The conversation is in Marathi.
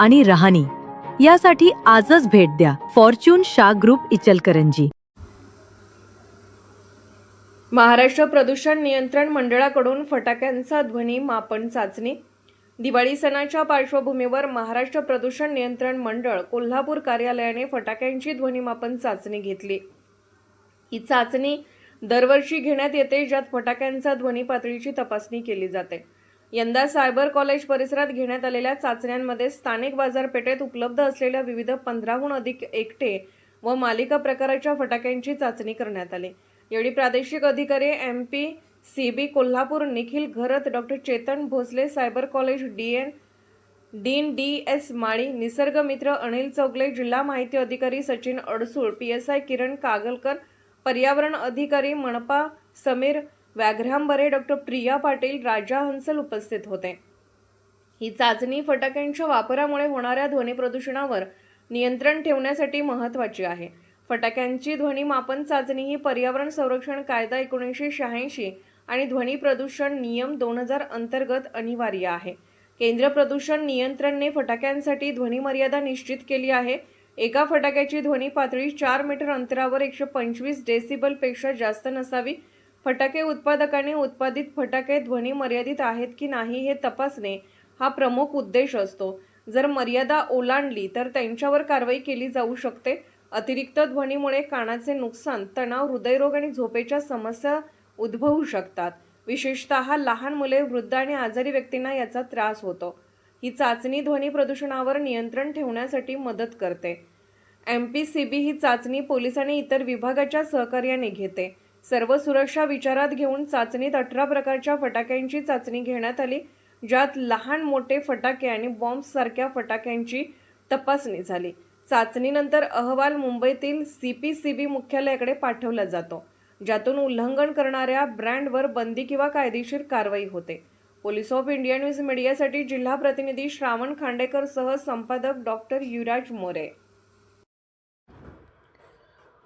आणि रहाणी. यासाठी आजच भेट द्या. फॉर्च्यून शा ग्रुप इचलकरंजी. महाराष्ट्र प्रदूषण नियंत्रण मंडळाकडून फटाक्यांचा ध्वनी मापन चाचणी. दिवाळी सणाच्या पार्श्वभूमीवर महाराष्ट्र प्रदूषण नियंत्रण मंडळ कोल्हापूर कार्यालयाने फटाक्यांची ध्वनीमापन चाचणी घेतली. ही चाचणी दरवर्षी घेण्यात येते ज्यात फटाक्यांचा ध्वनी पातळीची तपासणी केली जाते. यंदा सायबर कॉलेज परिसरात घेण्यात आलेल्या चाचण्यांमध्ये स्थानिक बाजारपेठेत उपलब्ध असलेल्या विविध पंधराहून अधिक एकटे व मालिका प्रकाराच्या फटाक्यांची चाचणी करण्यात आली. यावेळी प्रादेशिक अधिकारी M P C B Kolhapur Nikhil Gharat doctor Chetan Bhosale cyber college D N dean D S Mali Nisargmitra Anil Chougule जिल्हा माहिती अधिकारी Sachin Adsul P S I Kiran Kagalkar पर्यावरण अधिकारी मनपा समीर व्याघ्रांबरे डॉक्टर प्रिया पाटील राजा हंसल उपस्थित होते. ही चाचणी फटाक्यांच्या वापरामुळे होणाऱ्या ध्वनी प्रदूषणावर नियंत्रण ठेवण्यासाठी महत्त्वाची आहे. फटाक्यांची ध्वनी मापन चाचणी ही पर्यावरण संरक्षण कायदा एकोणीसशे शहाऐंशी आणि ध्वनी प्रदूषण नियम दोन हजार अंतर्गत अनिवार्य आहे. केंद्र प्रदूषण नियंत्रणने फटाक्यांसाठी ध्वनी मर्यादा निश्चित केली आहे. एका फटाक्याची ध्वनी पातळी चार मीटर अंतरावर एकशे पंचवीस डेसिबलपेक्षा जास्त नसावी. फटाके उत्पादकाने उत्पादित फटाके ध्वनी मर्यादित आहेत की नाही हे तपासणे हा प्रमुख उद्देश असतो. जर मर्यादा ओलांडली तर त्यांच्यावर कारवाई केली जाऊ शकते. अतिरिक्त ध्वनीमुळे कानाचे नुकसान तणाव हृदयरोग आणि झोपेच्या समस्या उद्भवू शकतात. विशेषतः लहान मुले वृद्ध आणि आजारी व्यक्तींना याचा त्रास होतो. ही चाचणी ध्वनी प्रदूषणावर नियंत्रण ठेवण्यासाठी मदत करते. एम पी सी बी ही चाचणी पोलीस आणि इतर विभागाच्या सहकार्याने घेते. सर्व सुरक्षा विचारात घेऊन चाचणीत अठरा प्रकारच्या फटाक्यांची चाचणी घेण्यात आली ज्यात लहान मोठे फटाके आणि बॉम्बसारख्या फटाक्यांची तपासणी झाली. चाचणीनंतर अहवाल मुंबईतील सी पी सी बी मुख्यालयाकडे पाठवला जातो ज्यातून उल्लंघन करणाऱ्या ब्रँडवर बंदी किंवा कायदेशीर कारवाई होते. पोलीस ऑफ इंडिया न्यूज मीडियासाठी जिल्हा प्रतिनिधी श्रावण खांडेकर सह संपादक doctor Yuvraj More.